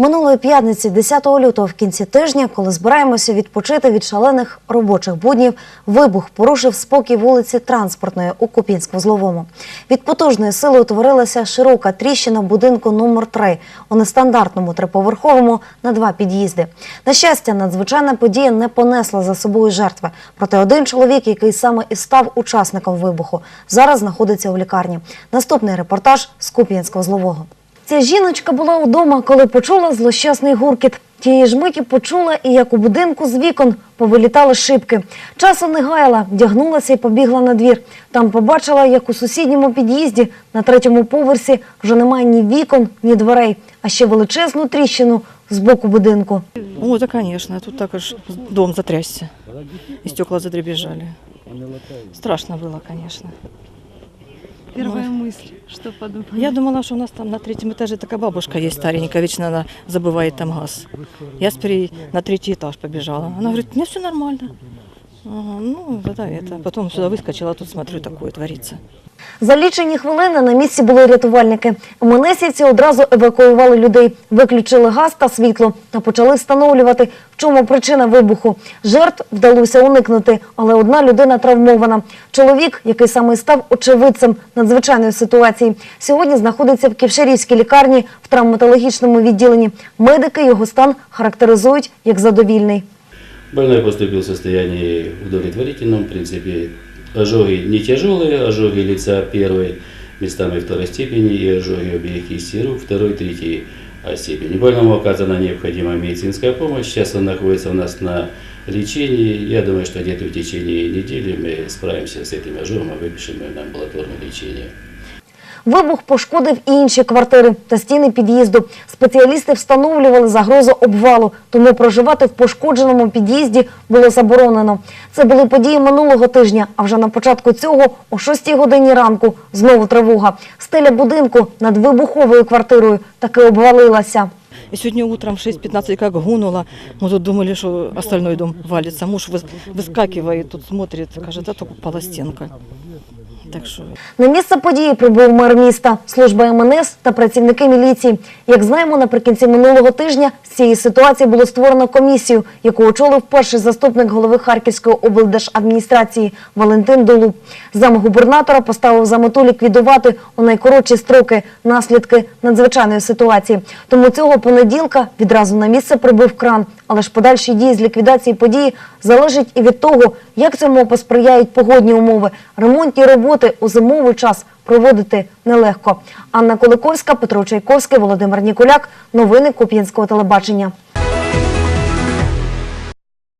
Минулої п'ятниці, 10 лютого, в кінці тижня, коли збираємося відпочити від шалених робочих буднів, вибух порушив спокій вулиці Транспортної у Купінськ-Вузловому. Від потужної сили утворилася широка тріщина будинку номер 3 у нестандартному триповерховому на два під'їзди. На щастя, надзвичайна подія не понесла за собою жертви. Проте один чоловік, який саме і став учасником вибуху, зараз знаходиться у лікарні. Наступний репортаж з Куп'янська-Вузлового. Ця жіночка була вдома, коли почула злощасний гуркіт. Тієї ж миті почула і як у будинку з вікон повилітали шибки. Часу не гаяла, вдягнулася і побігла на двір. Там побачила, як у сусідньому під'їзді на третьому поверсі вже немає ні вікон, ні дверей, а ще величезну тріщину з боку будинку. О, да, конечно. Тут також дом затрясся. И стекла задребезжали. Страшно было, конечно. Первая мысль, что подумала. Я думала, что у нас там на третьем этаже такая бабушка есть старенькая, вечно она забывает там газ. Я скорее на третий этаж побежала. Она говорит, у меня все нормально. Ну, да, это. Потом сюда выскочила, а тут смотрю, такое творится. За лічені хвилини на місці були рятувальники. Менесівці одразу евакуювали людей, виключили газ та світло та почали встановлювати, в чому причина вибуху. Жертв вдалося уникнути, але одна людина травмована. Чоловік, який саме став очевидцем надзвичайної ситуації, сьогодні знаходиться в Ківшерівській лікарні в травматологічному відділенні. Медики його стан характеризують як задовільний. Больной поступил в состоянии удовлетворительном, в принципе, ожоги не тяжелые, ожоги лица первой, местами второй степени и ожоги обеих кистей рук второй, третьей степени. Больному оказана необходимая медицинская помощь, сейчас он находится у нас на лечении. Я думаю, что где-то в течение недели мы справимся с этим ожогом и выпишем его на амбулаторное лечение. Вибух пошкодив і інші квартири та стіни під'їзду. Спеціалісти встановлювали загрозу обвалу, тому проживати в пошкодженому під'їзді було заборонено. Це були події минулого тижня, а вже на початку цього, о 6 годині ранку, знову тривога. Стеля будинку над вибуховою квартирою таки обвалилася. И сегодня утром в 6.15 как гунуло, мы тут думали, что остальной дом валится. Муж выс- выскакивает, тут смотрит, кажется, да только упала стенка. Так что На місце події прибув мер міста, служба МНС та працівники міліції. Як знаємо, наприкінці минулого тижня з цієї ситуації було створено комісію, яку очолив перший заступник голови Харківської облдержадміністрації Валентин Долуб. Замгубернатора поставив за мету ліквідувати у найкоротші строки наслідки надзвичайної ситуації. Тому цього понеділка відразу на місце прибув кран. Але ж подальші дії з ліквідації події залежать і від того, як цьому посприяють погодні умови. Ремонтні роботи у зимовий час проводити нелегко. Анна Коликовська, Петро Чайковський, Володимир Ніколяк. Новини Куп'янського телебачення.